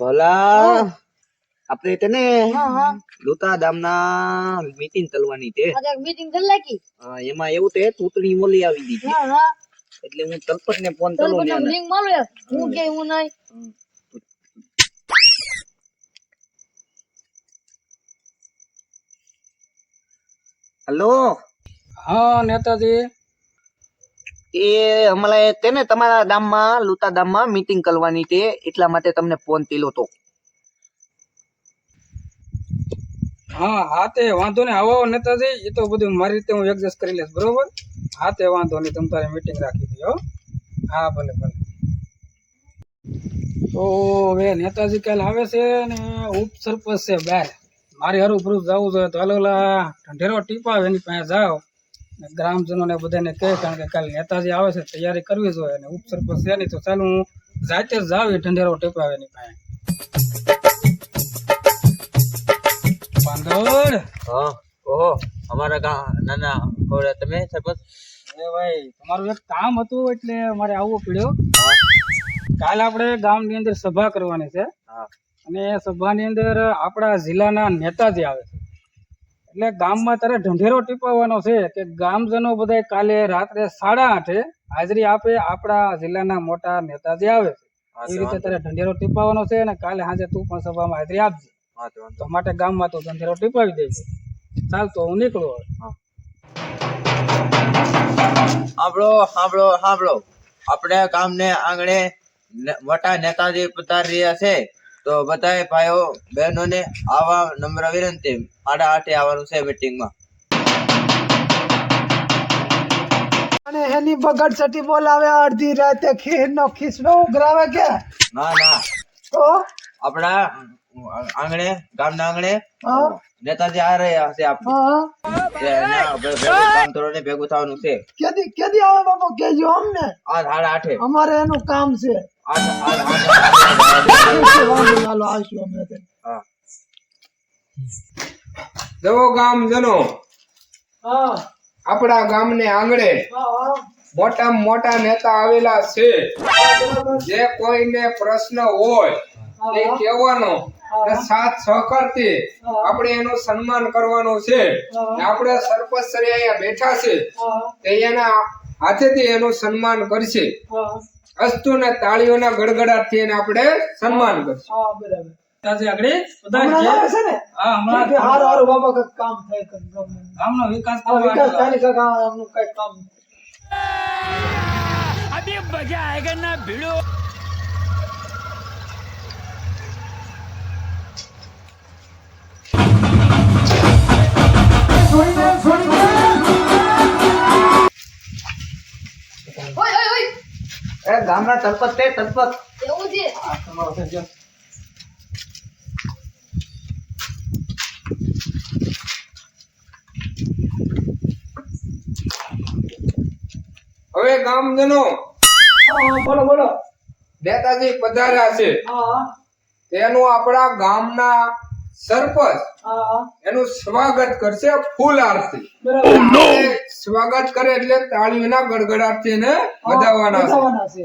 ભલા. આપણે તને લોતા ગામના મીટિંગ કરવાની છે. મીટિંગ કરી હા, એમાં એવું તે તૂતણી મોલી આવી દીધી એટલે હું તલપત ને ફોન કરું લિંક મારું હું. કે હું નહીં. હેલો. હા નેતાજી. એ હમણાં તેને તમારા ગામમાં, લુતા ગામમાં મીટિંગ કરવાની છે, એટલા માટે તમને ફોન કર્યો તો. હા હા તે વાંધો નહીં. આવો નેતાજી, એ તો બધું મારી રીતે હું એડજસ્ટ કરી લઈશ, બરોબર? હા તે વાંધો નહીં, તમ તારે મીટિંગ રાખી દો, હા. ભલે ભલે. તો હવે નેતાજી કાલ આવે છે ને ઉપસરપંચ છે બહાર. મારે હરું પ્રૂફ જવું જોઈએ તો અલોલા ઢેરો ટીપ ટીપાવે એની પાસે જાઓ. ગ્રામજનોને બધાને કહે કારણ કે કાલે નેતાજી આવે છે તૈયારી કરવી જોઈએ અને ઉપસરપંચ છે નહીં તો ચાલ હું જાતે જ જાવ ઢંઢેરો ટીપાવે એની પાસે. પાંદોડ! હા ઓહો અમારા ગામ નાના ખબર તમે સરપંચ? એ ભાઈ તમારું એક કામ હતું એટલે મારે આવવું પડ્યું. કાલ આપણે ગામની અંદર સભા કરવાની છે. હા. અને સભાની અંદર આપણા જિલ્લાના નેતાજી આવે. એટલે ગામમાં તારે ઢંઢેરો ટીપાવવાનો છે કે ગામજનો બધા કાલે રાત્રે સાડા આઠે હાજરી આપે આપણા જિલ્લાના મોટા નેતાજી આવે એ રીતે તારે ઢંઢેરો ટીપાવવાનો છે અને કાલે સાંજે તું પણ સભામાં હાજરી આપજે. તો માટે ગામમાં તું ઢંઢેરો ટીપાવી દેજે ચાલ તો હું નીકળું હવે. સાંભળો સાંભળો સાંભળો આપણે ગામને આંગણે મોટા નેતાજી પધારી રહ્યા છે. તો બધાએ ભાઈઓ બહેનોને આવા નમ્ર વિનંતી. આડા આઠે આવવાનું છે મીટિંગમાં અને એની બગડ સટી બોલાવે અડધી રાતે ખીર નો ખીસડો ઉઘરાવે કે? ના ના. તો? આપણા આંગણે ગામના આંગણે નેતાજી આ રહ્યા છે આપણે ભેગું થવાનું છે. કેદી કેદી આવે બાપુ કેજો અમને. આ સાડા આઠે. અમારે એનું કામ છે. ગામ જવો ગામજનો હા આપણા ગામને આંગણે મોટા મોટા નેતા આવેલા છે. જે કોઈને પ્રશ્ન હોય, એ કહેવાનો સાથ સાથ સહકારથી આપણે એનું સન્માન કરવાનું છે. આપણે સરપંચ શ્રી અહીંયા બેઠા છે. તે એના હાથેથી એનું સન્માન કરશે. હા અસ્તુ ને તાળીઓના ગડગડાટથી એને આપણે સન્માન કરશું. હા બરાબર. નેતાજી આગળ બધા હમણાં જે- આવે એ ગામના તલપત તે તલપત એવું છે? તમારો થઈ હવે ગામજનો બોલો બોલો. નેતાજી પધાર્યા છે. તેનું આપણા ગામના સરપંચ એનું સ્વાગત કરશે ફૂલ આરતી. સ્વાગત કરે એટલે તાળીઓના ગડગડાટથી એને વધાવવાના છે.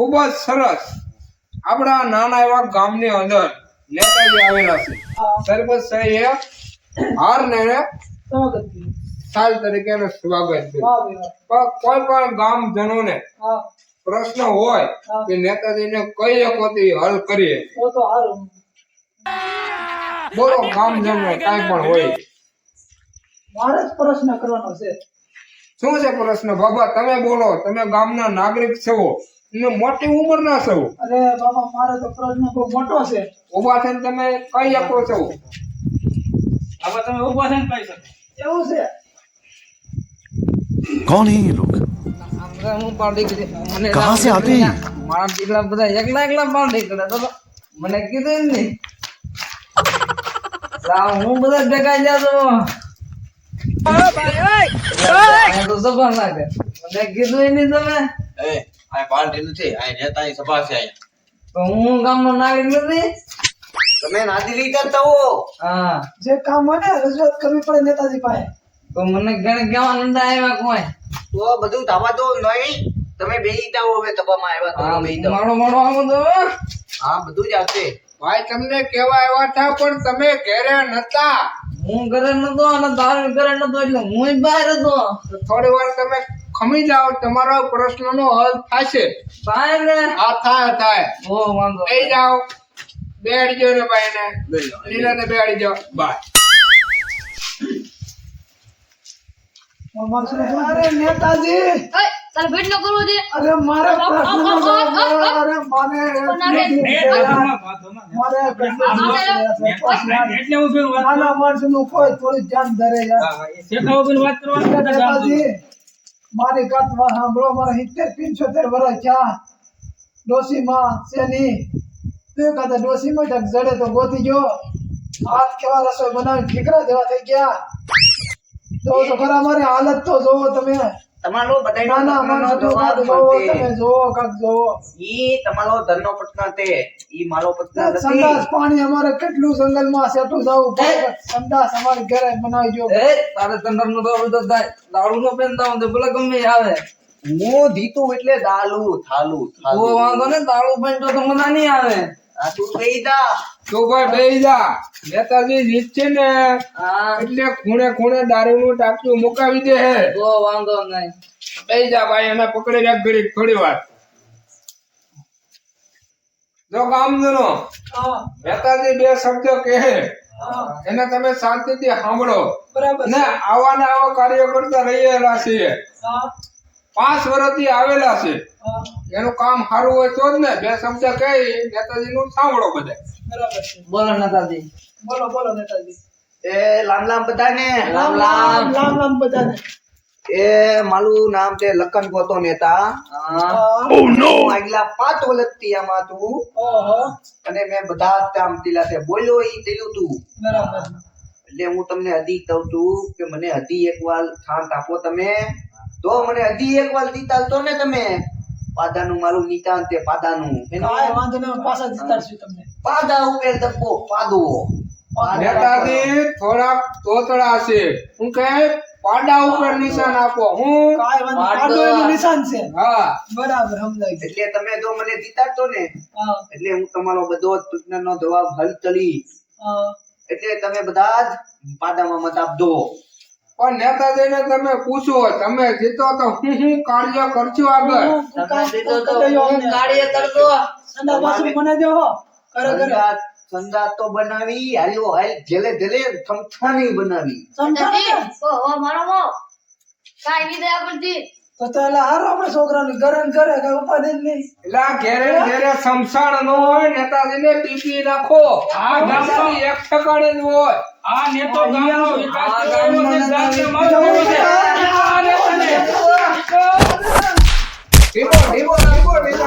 ખૂબ જ સરસ. આપણા નાના એવા ગામની અંદર નેતાજી આવેલા છે. સરપંચ શ્રીએ હાર ને સાલ તરીકે એનું સ્વાગત કર્યું. પણ કોઈ પણ ગામજનોને પ્રશ્ન હોય કે નેતાજીને કઈ એકોથી હલ કરીએ. બોલો ગામજનો કાંઈ પણ હોય. મારે પ્રશ્ન કરવાનો છે. શું છે પ્રશ્ન? બાબા તમે બોલો તમે ગામના નાગરિક છો. મોટી ઉંમર ના છો. અરે બાપા મારો તો પ્રશ્ન બહુ મોટો છે. ઊભા થઈને તમે કઈ આપો છો? આમાં તમે ઊભા થઈને કહી શકો? એવું છે. કોણ એ લોગ મને એકલા એકલા બાળ મને કીધું ને હું બધા ભેગા જાતો લાગે. મને કીધું નહીં તમે. આ પાર્ટી નથી આ નેતાની સભા છે અહીંયા. તો હું ગામનો નાગરિક નથી? તમે નાદી રીતે હો. હા. જે કામ મને ને રજૂઆત કરવી પડે નેતાજી પાસે. તો મને ઘરે કેવા નંદા આવ્યા કોઈ? તો બધું ધાબા દો નહીં. તમે બેહી જાઓ હવે તપામાં આવ્યા તો હા, બેહી જાઓ મારો મારો આવો તો હા. બધું જ આવશે. ભાઈ તમને કેવા આવ્યા હતા પણ તમે ઘરે નતા. હું ઘરે નતો અને ધારણ ઘરે નતો એટલે હું બહાર હતો. થોડી વાર તમે ખમી જાઓ તમારો પ્રશ્નનો હલ થશે. થાય ને? હા થાય થાય. ઓ વાંધો થઈ જાઓ. બેડજો ને ભાઈ ને લીલાને બેડી જાઓ બાય. અરે નેતાજી! તારે ભેટ ન કરવો છે? અરે મારે. અરે મારે. એટલે હું કોઈ થોડું ધ્યાન ધરે યાર. વાત કરવાની અરે નતા જાણતું. નેતાજી, મારી વાતમાં સાંભળો, મારા સિત્તેર, પિંચોતેર વર્ષ થયા. ડોશીમાં શેની? તે કાતે ડોસીમાં ઢગ જડે તો ગોતી ગયો. હાથ કેવા રસોઈ બનાવી ઠીકરા જેવા થઈ ગયા. તો ખરા, મારી હાલત તો જોવો તમે. તમારો. તમે કાક ઈ ધનનો તે. ઈ મારો નથી. પાણી અમારે કેટલું જંગલમાં સેટું જવું પડે સંડાસ ઘરે બનાવી જો એ તારે તંદર નો તો બધો દારૂ નો પેન તાવ ભલે ગમે આવે. ધીતું એટલે દાલુ થાલુ થાલુ. વાંધો ને દારૂ પેન તો તમને નહીં આવે. તું બેહી જા. નેતાજી જીત છે ને. એટલે ખૂણે ખૂણે દારૂનું ટાંકીઓ મુકાવી દે હે. તો વાંધો નહીં. બેહી જા ભાઈ એને પકડી રાખ ઘડીક થોડી વાર. જો ગામજનો હા. નેતાજી બે શબ્દ કહે. હા. એને તમે શાંતિથી સાંભળો. બરાબર ને આવા ને આવા કાર્યો કરતા રહેલા છીએ. પાંચ પાંચ વર્ષથી આવેલા છે. એનું કામ સારું હોય તો જ ને. બે શબ્દ કહી નેતાજી નું સાંભળો બધા. બોલો નેતાજી. બોલો બોલો નેતાજી. એ લામ લામ બધાને. લામ લામ લામ લામ બધાને. એ મારું નામ છે લખન ગોતો નેતા. હું. આગલા પાંચ વર્ષથી આમાં તું અને મેં બધા કામ તીલા તે બોલ્યો ઈ તેલું તું. એટલે હું તમને હદી કહું છું કે મને હજી એક વાર શાંત આપો તમે. તો મને હજી એક વાર જીતાલ તો ને તમે. પાદાનું મારું નિતાંતે પાદાનું. એનો આ વાંધો ન પાછા જીતાડશું તમને. પાદા ઉપર દબ્બો પાદો નેતાજી થોડા તોતડા છે. હું કહે પાડા ઉપર નિશાન આપો. હું. પાડો એનું નિશાન છે. હા. બરાબર સમજાય એટલે તમે જો મને જીતાડતો ને એટલે હું તમારો બધો જ પ્રશ્નનો જવાબ હલ કરી એટલે તમે બધા જ પાડામાં મત આપજો. પણ નેતાજીને તમે પૂછો તમે જીતો તો હું હું કાર્ય કરશું આગળ? તમે તો હું કાર્ય બનાવી દો હો. કરે કરે સંદાસ સંદાસ તો બનાવી હાલ્યો હાલ જેલે જેલે થમથાની બનાવી. સમજાવે ને? ઓ, ઓ, મારો મો કાંઈ નહીં દયા તો તો એટલે હારો આપણે છોકરાની ઘરે ને ઘરે ઉપાધિ નહીં. એટલે ઘેરે ઘેરે સમસાણ ન હોય નેતાજીને ટીપી નાખો. આ નેતાજી એક ઠકાણે જ હોય. આ નેતો આ નેતાને ડીબો ડીબો ડીબો ડીબો